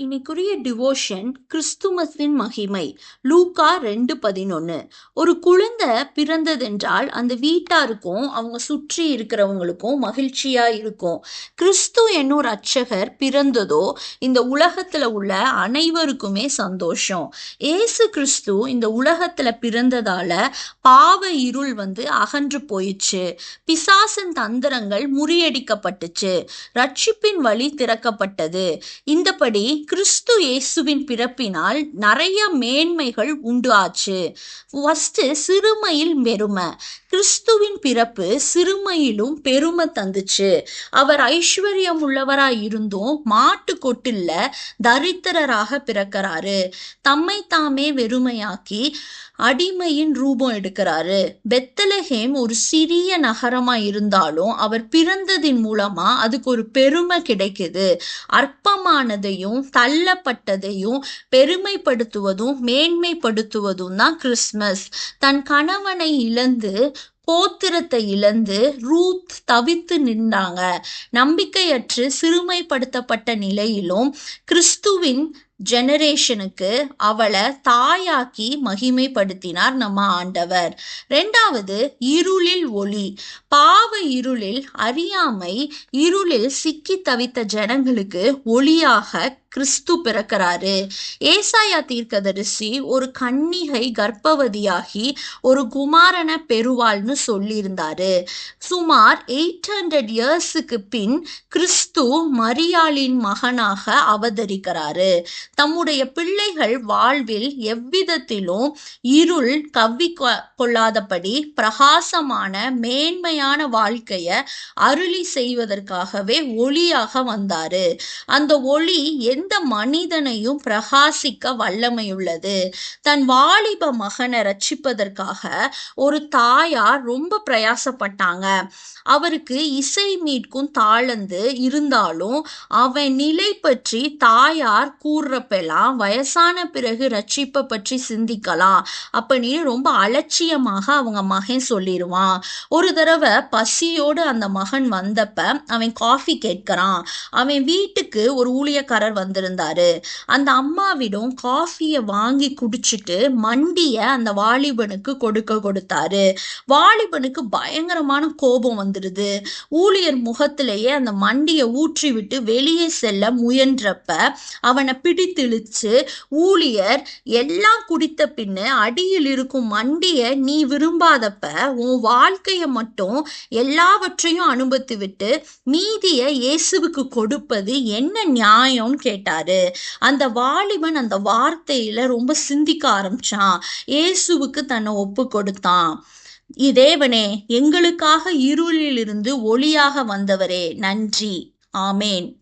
இன்னைக்குரிய devotion கிறிஸ்துமஸின் மகிமை. லூக்கா ரெண்டு பதினொன்று ஒரு குழந்தை பிறந்ததென்றால் அந்த வீட்டாருக்கும் அவங்க சுற்றி இருக்கிறவங்களுக்கும் மகிழ்ச்சியாக இருக்கும். கிறிஸ்து என்னும் ரட்சகர் பிறந்ததோ இந்த உலகத்தில் உள்ள அனைவருக்குமே சந்தோஷம். ஏசு கிறிஸ்து இந்த உலகத்தில் பிறந்ததால் பாவ இருள் வந்து அகன்று போயிடுச்சு. பிசாசின் தந்திரங்கள் முறியடிக்கப்பட்டுச்சு. ரட்சிப்பின் வழி திறக்கப்பட்டது. இந்தபடி கிறிஸ்து இயேசுவின் பிறப்பினால் நிறைய மேன்மைகள் உண்டு ஆச்சு ஃபஸ்ட்டு சிறுமையில் பெருமை. கிறிஸ்துவின் பிறப்பு சிறுமையிலும் பெருமை தந்துச்சு. அவர் ஐஸ்வர்யம் உள்ளவராக இருந்தும் மாட்டு கொட்டில்ல தரித்திரராக பிறக்கிறாரு. தம்மை தாமே வெறுமையாக்கி அடிமையின் ரூபம் எடுக்கிறாரு. பெத்தலஹேம் ஒரு சிறிய நகரமா இருந்தாலும் அவர் பிறந்ததின் மூலமா அதுக்கு ஒரு பெருமை கிடைக்குது. அற்பமானதையும் தள்ளப்பட்டதையும் பெருமைப்படுத்துவதும் மேன்மைப்படுத்துவதும் தான் கிறிஸ்மஸ் தன் கணவனை இழந்து போத்திரத்தை இழந்து ரூத் தவித்து நின்றாங்க நம்பிக்கையற்று சிறுமைப்படுத்தப்பட்ட நிலையிலும் கிறிஸ்துவின் ஜெனரேஷனுக்கு அவளை தாயாக்கி மகிமைப்படுத்தினார் நம்ம ஆண்டவர். ரெண்டாவது இருளில் ஒளி. பாவ இருளில் அறியாமை இருளில் சிக்கி தவித்த ஜனங்களுக்கு ஒளியாக கிறிஸ்து பிறக்கிறாரு. ஏசாயா தீர்க்கதரிசி ஒரு கன்னிகை கர்ப்பவதியாகி ஒரு குமாரனை பெறுவாள்னு சொல்லியிருந்தாரு. சுமார் எயிட் ஹண்ட்ரட் இயர்ஸுக்கு பின் கிறிஸ்து மரியாளின் மகனாக அவதரிக்கிறாரு. தம்முடைய பிள்ளைகள் வாழ்வில் எவ்விதத்திலும் இருள் கவ்வி கொள்ளாதபடி பிரகாசமான மேன்மையான வாழ்க்கைய அருளி செய்வதற்காகவே ஒளியாக வந்தாரு. அந்த ஒளி எந்த மனிதனையும் பிரகாசிக்க வல்லமையுள்ளது. தன் வாலிப மகனை ரட்சிப்பதற்காக ஒரு தாயார் ரொம்ப பிரயாசப்பட்டாங்க. அவருக்கு இசை மீட்கும் தாளந்து இருந்தாலும் அவன் நிலை பற்றி தாயார் கூறுறப்பெல்லாம் வயசான பிறகு ரட்சிப்பை பற்றி சிந்திக்கலாம் அப்படின்னு ரொம்ப அலட்சியமாக அவங்க மகன் சொல்லிடுவான் ஒரு தடவை பசியோடு அந்த மகன் வந்தப்ப அவன் காஃபி கேட்கிறான். அவன் வீட்டுக்கு ஒரு ஊழியக்காரர் வந்து வந்திருந்தாரு. அந்த அம்மாவிடம் காஃபியை வாங்கி குடிச்சிட்டு மண்டியை அந்த வாலிபனுக்கு கொடுக்க கொடுத்தாரு. வாலிபனுக்கு பயங்கரமான கோபம் வந்துடுது ஊழியர் முகத்திலேயே அந்த மண்டியை ஊற்றி விட்டு வெளியே செல்ல முயன்றப்ப அவனை பிடித்திழிச்சு ஊழியர் எல்லாம் குடித்த பின்ன அடியில் இருக்கும் மண்டியை நீ விரும்பாதப்ப உன் வாழ்க்கையை மட்டும் எல்லாவற்றையும் அனுபவித்து விட்டு மீதியை இயேசுவுக்கு கொடுப்பது என்ன நியாயம்னு கேட்டாரு. அந்த வாலிபன் அந்த வார்த்தையில ரொம்ப சிந்திக்க ஆரம்பிச்சான். இயேசுவுக்கு தன்னை ஒப்பு கொடுத்தான். இதேவனே எங்களுக்காக இருளிலிருந்து ஒளியாக வந்தவரே நன்றி. ஆமேன்.